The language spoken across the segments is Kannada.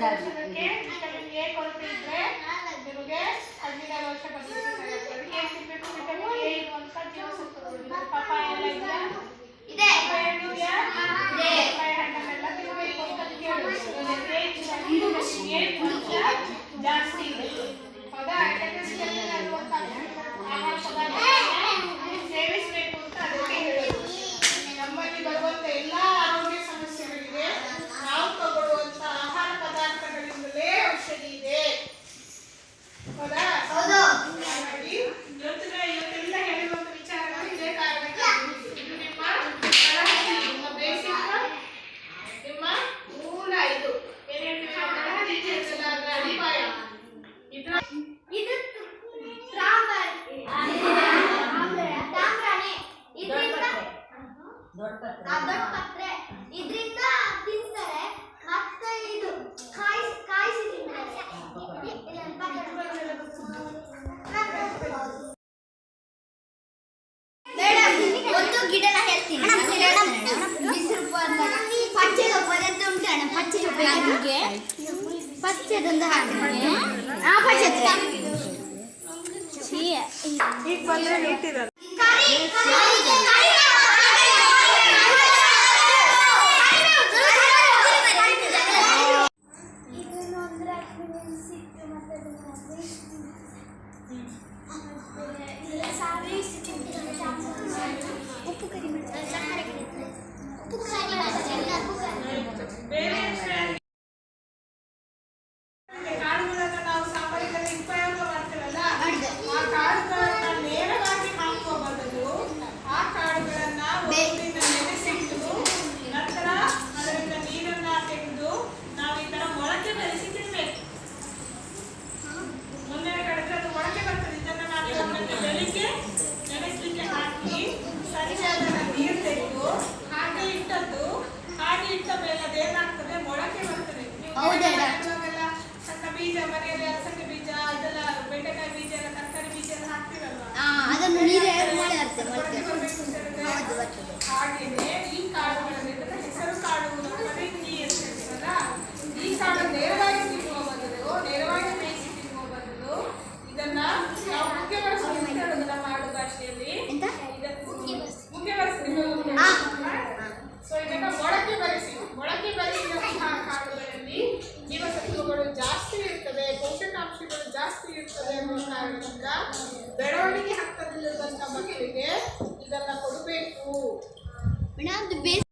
That's in. ಗಿಡ ಎಲ್ಲ ಹೇಳ್ತೀನಿ ಪಚ್ಚದ ಪದಾರ್ಥ ಉಂಟು ಅಣ್ಣ ಪಚ್ಚದ ಹಾಗೆ ಪಚ್ಚದೊಂದು ಹಾಗೆ ಆ ಪಚ್ಚದ ಈಗ ಬಂದ್ರೆ ಇಟ್ಟಿರೋದು Oh. But now the base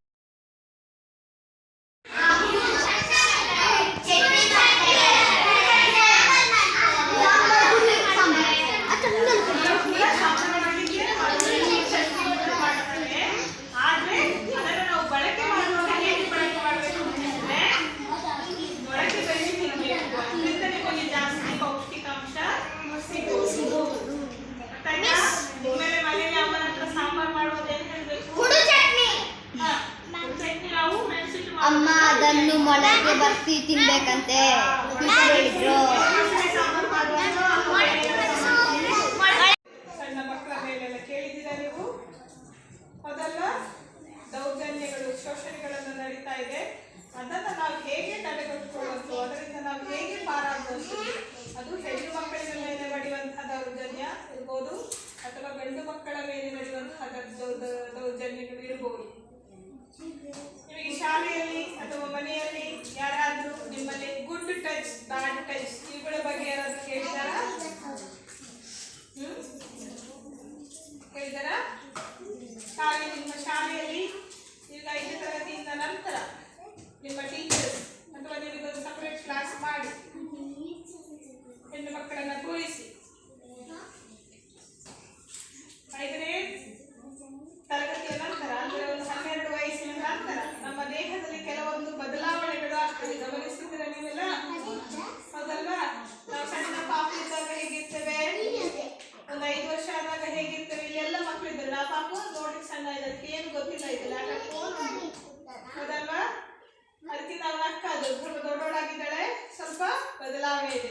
ನಮಗೆ ಬರ್ತಿ ತಿನ್ಬೇಕಂತೆ ಹೇಳಿದ್ರು ದೌರ್ಜನ್ಯಗಳು, ಶೋಷಣೆಗಳನ್ನು ನಡೀತಾ ಇದೆ. ಅದನ್ನ ನಾವು ಹೇಗೆ ತಡೆಗಟ್ಟುಕೊಳ್ಳೋದು ಅದರಿಂದ ನಾವು ಹೇಗೆ ಪಾರಾಗಬಹುದು ಅದು ಹೆಣ್ಣು ಮಕ್ಕಳಿನ ಮೇಲೆ ನಡೆಯುವಂತಹ ದೌರ್ಜನ್ಯ ಇರ್ಬೋದು, ಅಥವಾ ಗಂಡು ಮಕ್ಕಳ ಮೇಲೆ ನಡೆಯುವಂತಹ ದೌರ್ಜನ್ಯಗಳು ಇರಬಹುದು ನಿಮಗೆ ಶಾಲೆಯಲ್ಲಿ ಅಥವಾ ಮನೆಯಲ್ಲಿ ಟಚ್ ಬ್ಯಾಡ್ ಟಚ್ ಇವುಗಳ ಬಗ್ಗೆ ಯಾರಾದ್ರೂ ಕೇಳಿದಾರ ಹ್ಮ್? ಕೇಳಿದಾರ ಇದೆಲ್ಲ ಹೌದಲ್ವಾ ಅದಕ್ಕೆ ನಾವು ಅಕ್ಕ ಸ್ವಲ್ಪ ದೊಡ್ಡವಳಾಗಿದ್ದಾಳೆ ಸ್ವಲ್ಪ ಬದಲಾವಣೆ ಇದೆ.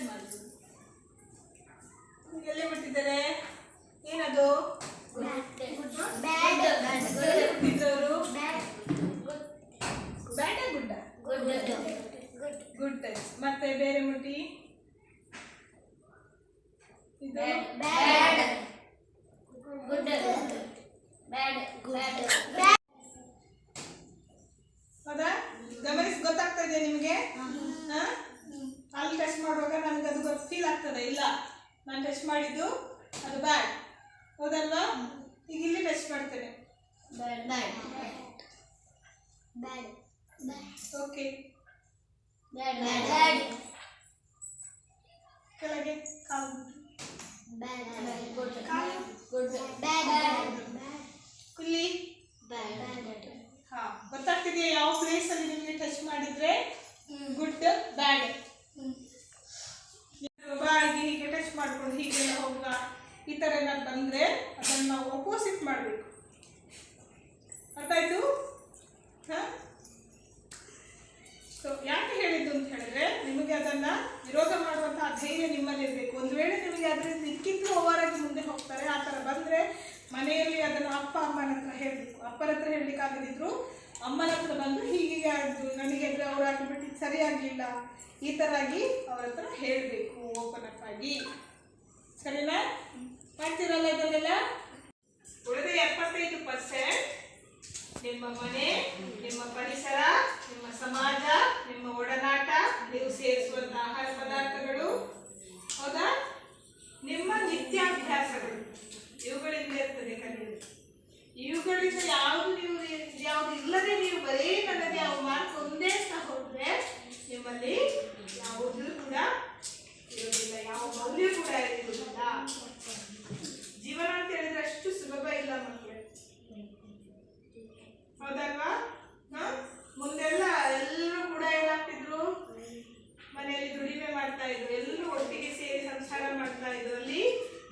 ಟೆಸ್ಟ್ ಮಾಡಿ ಎಲ್ಲಿ ಬಿಟ್ಟಿದ್ದಾರೆ? ಏನದು? ಬ್ಯಾಡ ಗುಡ್ಡ? Good touch. ಮತ್ತೆ ಬೇರೆ ಮುಟ್ಟಿ? ಇದು? ಹೌದಾ ಗಮನಿಸಿ ಗೊತ್ತಾಗ್ತಾ ಇದೆಯಾ ನಿಮಗೆ? ಹಾ? ಅಲ್ಲಿ ಟೆಸ್ಟ್ ಮಾಡುವಾಗ ನನಗೆ ಅದು ಗೊತ್ತು ಫೀಲ್ ಆಗ್ತದೆ. ಇಲ್ಲ. ನಾನು ಟೆಸ್ಟ್ ಮಾಡಿದ್ದು ಅದು ಬ್ಯಾಡ್ ಹೌದಲ್ವಾ? ಈಗ ಇಲ್ಲಿ ಟೆಸ್ಟ್ ಮಾಡ್ತೇನೆ. ಓಕೆ ಕೆಳಗೆ ಕಾಲು. ಇಲ್ಲಿ ಹಾ ಗೊತ್ತಾಗ್ತಿದೆಯಾ ಯಾವ ಪ್ಲೇಸ್ ಅಲ್ಲಿ ನಿಮಗೆ ಟಚ್ ಮಾಡಿದ್ರೆ ಗುಡ್ ಬ್ಯಾಡ್ ಬಾಯಿಗೆ ಹೀಗೆ ಟಚ್ ಮಾಡ್ಕೊಂಡು ಹೀಗೆಲ್ಲ ಹೋಗುವ ಈ ಥರ ಏನಾದ್ರು ಬಂದರೆ ಅದನ್ನು ನಾವು ಅಪೋಸಿಟ್ ಮಾಡಬೇಕು ಅರ್ಥ ಆಯ್ತು ಹಾಂ ಸೊ ಯಾಕೆ ಹೇಳಿದ್ದು ಅಂತ ಹೇಳಿದ್ರೆ ನಿಮಗೆ ಅದನ್ನ ವಿರೋಧ ಮಾಡುವಂತಹ ಧೈರ್ಯ ನಿಮ್ಮಲ್ಲಿ ಇರಬೇಕು ಒಂದು ಆದರೆ ಇದಕ್ಕಿಂತ ಓವರಾಗಿ ಮುಂದೆ ಹೋಗ್ತಾರೆ. ಆ ಥರ ಬಂದರೆ ಮನೆಯಲ್ಲಿ ಅದನ್ನು ಅಪ್ಪ, ಅಮ್ಮನ ಹತ್ರ ಹೇಳಬೇಕು. ಅಪ್ಪನ ಹತ್ರ ಹೇಳಲಿಕ್ಕಾಗದಿದ್ರು ಅಮ್ಮನ ಹತ್ರ ಬಂದು ಹೀಗೆ ಆಯಿತು. ನನಗೆ ಅಂದರೆ ಅವ್ರು ಆಗಿಬಿಟ್ಟು ಸರಿಯಾಗಲಿಲ್ಲ. ಈ ಥರ ಆಗಿ ಅವ್ರ ಹತ್ರ ಹೇಳಬೇಕು ಓಪನ್ ಅಪ್ ಆಗಿ ಸರಿನಾ? ಮಾಡ್ತೀರಲ್ಲ ಇದನ್ನೆಲ್ಲ ಉಳಿದ ಎಪ್ಪತ್ತೈದು ಪರ್ಸೆಂಟ್ ನಿಮ್ಮ ಮನೆ, ನಿಮ್ಮ ಪರಿಸರ, ನಿಮ್ಮ ಸಮಾಜ, ನಿಮ್ಮ ಒಡನಾಟ ನೀವು ಸೇರಿಸುವಂತ ಆಹಾರ ಪದಾರ್ಥಗಳು ಹೌದಾ ನಿಮ್ಮ ನಿತ್ಯಾಭ್ಯಾಸಗಳು ಇವುಗಳಿಂದ ಇರ್ತದೆ ಕಲಿಯುವುದು ಇವುಗಳಿಂದ ಯಾವುದು ನೀವು ಯಾವುದು ಇಲ್ಲದೆ ನೀವು ಬರೀ ನನ್ನದು ಯಾವ ಮಾರ್ಕ್ ಒಂದೇ ಅಂತ ಹೋದ್ರೆ ನಿಮ್ಮಲ್ಲಿ ಯಾವುದೂ ಕೂಡ ಇರುವುದಿಲ್ಲ ಯಾವ ಮೌಲ್ಯ ಕೂಡ ಇರುವುದಿಲ್ಲ ಜೀವನ ಅಂತ ಹೇಳಿದ್ರೆ ಅಷ್ಟು ಸುಲಭ ಇಲ್ಲ ಮಕ್ಕಳೇ ಹೌದಲ್ವಾ? ಮುಂದೆ ಮುಂದೆಲ್ಲ ಎಲ್ಲರೂ ಕೂಡ ಏನಾಗ್ತಿದ್ರು? ಮನೆಯಲ್ಲಿ ದುಡಿಮೆ ಮಾಡ್ತಾ ಇದ್ರು. ಎಲ್ಲರೂ ಒಟ್ಟಿಗೆ ಸೇರಿ ಸಂಸಾರ ಮಾಡ್ತಾ ಇದ್ರು. ಅಲ್ಲಿ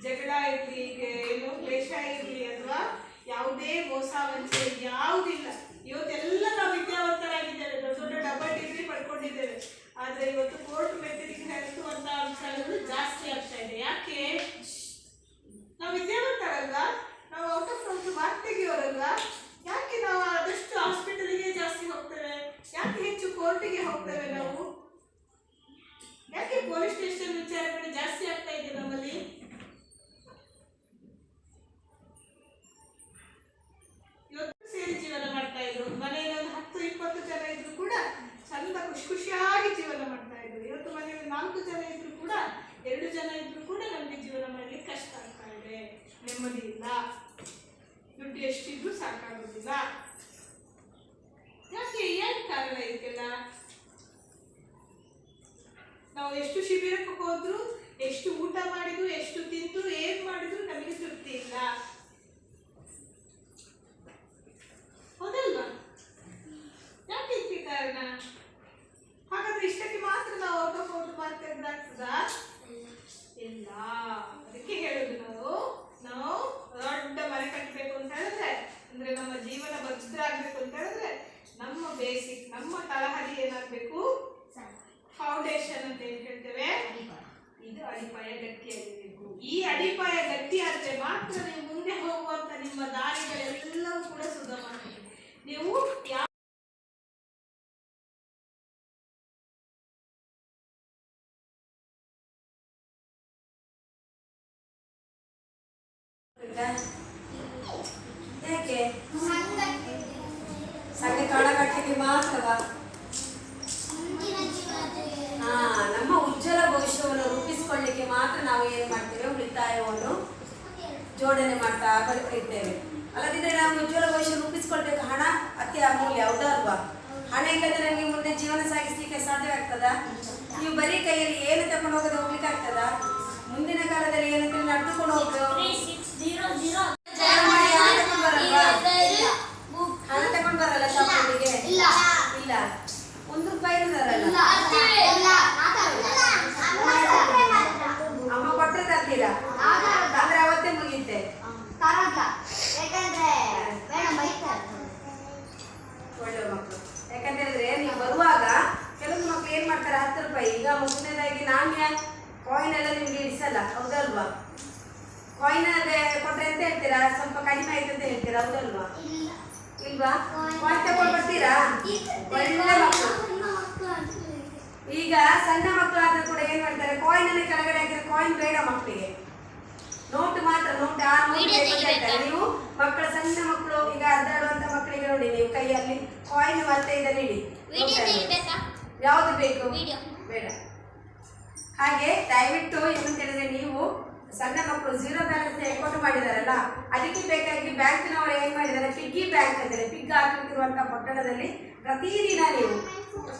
ಜಗಳ ಇರ್ಲಿ ಏನು, ದ್ವೇಷ ಇರ್ಲಿ ಅಥವಾ ಯಾವುದೇ ಮೋಸ, ವಂಚನೆ ಯಾವುದಿಲ್ಲ. ಇವತ್ತೆಲ್ಲ ನಾವು ವಿದ್ಯಾವಂತರಾಗಿದ್ದೇವೆ. ದೊಡ್ಡ ದೊಡ್ಡ ಡಬಲ್ ಡಿಗ್ರಿ ಪಡ್ಕೊಂಡಿದ್ದೇವೆ. ಆದ್ರೆ ಇವತ್ತು ಕೋರ್ಟ್ ಮೆಟ್ಟಿಗೆ ಹರಿಸುವಂತ ಅಂಶಗಳು ಜಾಸ್ತಿ ಆಗ್ತಾ ಇದೆ. ಯಾಕೆ? ನಾವು ವಿದ್ಯಾವಂತರಲ್ವಾ? ನಾವು ಔಟ್ ಆಫ್ ಮಾತು ಮಾರ್ಕ್ ಕೂಡ ಎರಡು ಜನ ಇದ್ರು ಕೂಡ ನಮಗೆ ಜೀವನ ಮಾಡ್ಲಿಕ್ಕೆ ಕಷ್ಟ ಆಗ್ತಾ ಇದೆ. ನೆಮ್ಮದಿ ಇಲ್ಲ. ದುಡ್ಡು ಎಷ್ಟಿದ್ರು ಸಾಕಾಗೋದಿಲ್ಲ. ಯಾಕೆ ಏನ್ ಕಾರಣ ಇದಕ್ಕೆಲ್ಲ? ನಾವು ಎಷ್ಟು ಶಿಬಿರಕ್ಕೆ ಹೋದ್ರು, ಎಷ್ಟು ಊಟ ಮಾಡಿದ್ರು, ಎಷ್ಟು ತಿಂದ್ರು, ಏನ್ ಮಾಡಿದ್ರು ನಮಗೆ ತೃಪ್ತಿ ಇಲ್ಲ. ಹೌದಲ್ವಾ? ಯಾಕೆ ಕಾರಣ ಆಗ್ಬೇಕು ಅಂತ ಹೇಳಿದ್ರೆ ನಮ್ಮ ಬೇಸಿಕ್ ನಮ್ಮ ತಳಹದಿ ಏನಾಗ್ಬೇಕು ಫೌಂಡೇಶನ್ ಅಂತ ಏನ್ ಹೇಳ್ತೇವೆ ಇದು ಅಡಿಪಾಯ ಗಟ್ಟಿಯಾಗಿರ್ಬೇಕು ಈ ಅಡಿಪಾಯ ಗಟ್ಟಿ ಆದ್ರೆ ಮಾತ್ರ ನೀವು ಮುಂದೆ ಹೋಗುವಂತ ನಿಮ್ಮ ದಾರಿಗಳೆಲ್ಲವೂ ಕೂಡ ಸುಗಮ ಆಗ್ತದೆ. ನೀವು ಯಾವ ಯಾಕೆ ಸಂಘ ಕಾಳ ಕಟ್ಟಲಿಕ್ಕೆ ಮಾತ್ರವಾ ಹಾ ನಮ್ಮ ಉಜ್ವಲ ಭವಿಷ್ಯವನ್ನು ರೂಪಿಸಿಕೊಳ್ಳಿಕ್ಕೆ ಮಾತ್ರ ನಾವು ಏನ್ ಮಾಡ್ತೇವೆ? ಉಳಿತಾಯವನ್ನು ಜೋಡಣೆ ಮಾಡ್ತಾ ಬರ್ತಿದ್ದೇವೆ ಅಲ್ಲದಿದ್ದರೆ ನಾವು ಉಜ್ವಲ ಭವಿಷ್ಯ ರೂಪಿಸಿಕೊಳ್ಬೇಕು. ಹಣ ಅತಿ ಅಮೂಲ್ಯ ಹೌದಾ ಅಲ್ವಾ? ಹಣ ಇಲ್ಲದೆ ನಮಗೆ ಮುಂದೆ ಜೀವನ ಸಾಗಿಸ್ಲಿಕ್ಕೆ ಸಾಧ್ಯವಾಗ್ತದಾ ನೀವು ಬರೀ ಕೈಯಲ್ಲಿ ಏನು ತಕೊಂಡು ಹೋಗದೆ ಹೋಗ್ಲಿಕ್ಕೆ ಆಗ್ತದಾ? ಮುಂದಿನ ಕಾಲದಲ್ಲಿ ಏನಂತ ನಡೆದುಕೊಂಡು ಹೋಗ್ಬೇಕು? 0, 0. ಒಳ್ಳೆ ಮಕ್ಕಳು. ಈಗ ಸಣ್ಣ ಮಕ್ಕಳು ಆದ್ರೂ ಕೂಡ ಏನ್ ಮಾಡ್ತಾರೆ? ಕಾಯಿನ್ ಅಲ್ಲಿ ಕೆಳಗಡೆ ಹಾಕಿದ್ರೆ ಕಾಯಿನ್ ಬೇಡ ಮಕ್ಕಳಿಗೆ. ನೋಟ್ ಮಾತ್ರ ನೋಟ್ ಆ ನೋಟ್. ನೀವು ಮಕ್ಕಳ ಸಣ್ಣ ಮಕ್ಕಳು ಈಗ ಅಡ್ಡಾಡುವಂತ ಮಕ್ಕಳಿಗೆ ನೋಡಿ ನೀವು ಕೈಯಲ್ಲಿ ಕಾಯಿನ್ ಮತ್ತೆ ಇದನ್ನ ಇಡಿ. ಯಾವ್ದು ಬೇಕು? ಬೇಡ. ಹಾಗೆ ದಯವಿಟ್ಟು ಇನ್ನು ತಿಳಿದ್ರೆ ನೀವು ಸಣ್ಣ ಮಕ್ಕಳು ಜೀರೋ ಬ್ಯಾಲೆನ್ಸ್ ಅಕೌಂಟ್ ಮಾಡಿದಾರಲ್ಲ ಅದಕ್ಕೆ ಬೇಕಾಗಿ ಬ್ಯಾಂಕಿನವರು ಏನ್ ಮಾಡಿದ್ದಾರೆ ಪಿಗ್ಗಿ ಬ್ಯಾಂಕ್ ಅಂದರೆ ಪಿಗ್ ಹಾಕಿರುವಂತಹ ಪಟ್ಟಣದಲ್ಲಿ ಪ್ರತಿದಿನ ನೀವು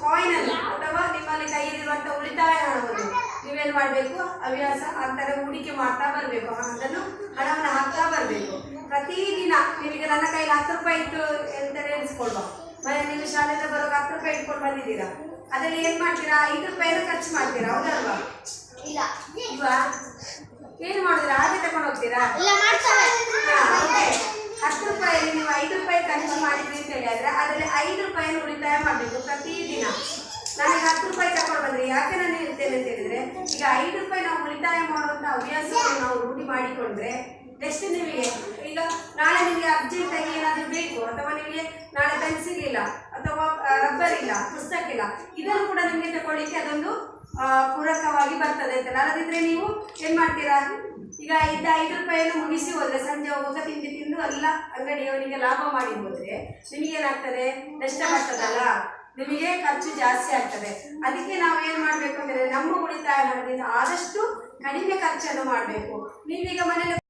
ಕಾಯಿನ್ ಅಲ್ಲಿ ಅಥವಾ ನಿಮ್ಮಲ್ಲಿ ಕೈಯಲ್ಲಿರುವಂಥ ಉಳಿತಾಯ ಹಣವನ್ನು ನೀವೇನ್ ಮಾಡ್ಬೇಕು? ಹವ್ಯಾಸ ಆಗ್ತಾರೆ ಹೂಡಿಕೆ ಮಾಡ್ತಾ ಬರ್ಬೇಕು. ಅದನ್ನು ಹಣವನ್ನು ಹಾಕ್ತಾ ಬರ್ಬೇಕು. ಪ್ರತಿದಿನ ನಿಮಗೆ ನನ್ನ ಕೈಲಿ ಹತ್ತು ರೂಪಾಯಿ ಇತ್ತು ಅಂತ ಎಣಿಸ್ಕೊಳ್ವಾ. ಮನೆ ನೀವು ಶಾಲೆಯಿಂದ ಬರುವಾಗ ಹತ್ತು ರೂಪಾಯಿ ಇಟ್ಕೊಂಡು ಬಂದಿದ್ದೀರಾ? ಅದರಲ್ಲಿ ಏನ್ ಮಾಡ್ತೀರಾ? ಐದು ರೂಪಾಯಿನ ಖರ್ಚು ಮಾಡ್ತೀರಾ? ಹೌದಲ್ವಾ? ಇಲ್ಲ. ಇಲ್ವಾ? ಏನು ಮಾಡಿದ್ರೆ ಹಾಗೆ ತಗೊಂಡು ಹೋಗ್ತೀರಾ? ಇಲ್ಲ ಮಾಡ್ತಾರೆ? ಹತ್ತು ರೂಪಾಯಿಯಲ್ಲಿ ನೀವು ಐದು ರೂಪಾಯಿ ಖರ್ಚು ಮಾಡಿದ್ರಿ ಅಂತ ಹೇಳಿದ್ರೆ ಅದರಲ್ಲಿ ಐದು ರೂಪಾಯಿನ ಉಳಿತಾಯ ಮಾಡಬೇಕು ಪ್ರತಿದಿನ. ನನಗೆ ಹತ್ತು ರೂಪಾಯಿ ತಗೊಂಡು ಬಂದ್ರೆ ಯಾಕೆ ನಾನು ಹೇಳ್ತೇನೆ ಅಂತ ಹೇಳಿದ್ರೆ ಈಗ ಐದು ರೂಪಾಯಿ ನಾವು ಉಳಿತಾಯ ಮಾಡುವಂತ ಹವ್ಯಾಸವನ್ನು ನಾವು ರೂಢಿ ಮಾಡಿಕೊಂಡ್ರೆ ನೆಕ್ಸ್ಟ್ ನಿಮಗೆ ಈಗ ನಾಳೆ ನಿಮಗೆ ಅರ್ಜೆಂಟ್ ಆಗಿ ಏನಾದರೂ ಬೇಕು ಅಥವಾ ನಿಮಗೆ ನಾಳೆ ಪೆನ್ಸಿಲ್ ಇಲ್ಲ ಅಥವಾ ರಬ್ಬರ್ ಇಲ್ಲ ಪುಸ್ತಕ ಇಲ್ಲ ಇದನ್ನು ಕೂಡ ನಿಮಗೆ ತಗೊಳ್ಳಿಕ್ಕೆ ಅದೊಂದು ಪೂರಕವಾಗಿ ಬರ್ತದೆ ಅಂತ. ಅಲ್ಲದಿದ್ದರೆ ನೀವು ಏನ್ ಮಾಡ್ತೀರಾ? ಈಗ ಇದ್ದ ಐದು ರೂಪಾಯಿಯನ್ನು ಮುಗಿಸಿ ಹೋದ್ರೆ, ಸಂಜೆ ಹೋಗುವಾಗ ತಿಂಡಿ ತಿಂದು ಎಲ್ಲ ಅಂಗಡಿಯವರಿಗೆ ಲಾಭ ಮಾಡಿ ಹೋದ್ರೆ ನಿಮಗೇನಾಗ್ತದೆ ನಷ್ಟ ಬರ್ತದಲ್ಲ? ನಿಮಗೆ ಖರ್ಚು ಜಾಸ್ತಿ ಆಗ್ತದೆ. ಅದಕ್ಕೆ ನಾವು ಏನು ಮಾಡ್ಬೇಕು ಅಂದ್ರೆ, ನಮ್ಮ ಉಳಿತಾಯ ಹಣದಿಂದ ಆದಷ್ಟು ಕಡಿಮೆ ಖರ್ಚನ್ನು ಮಾಡಬೇಕು. ನೀವೀಗ ಮನೇಲಿ